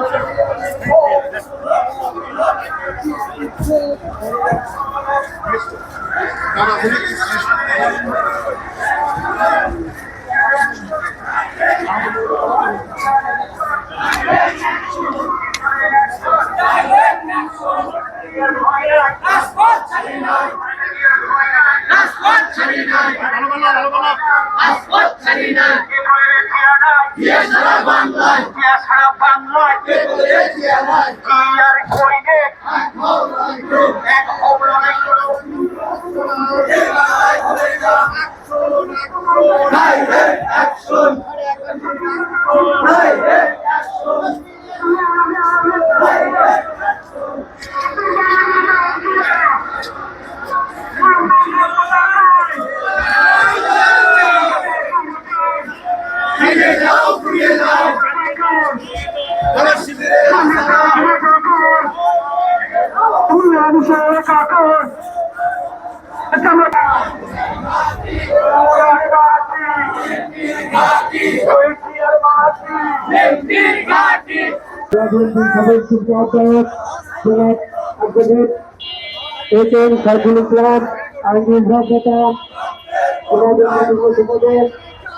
হয়ে লড়াই করো একে বলে রয়েছে আমার জিয়া সারা বাংলা বাংলাদেশের অপরণা গণতন্ত্রের অপরণা সাইফুল ইসলাম আইনি ভ্রাতা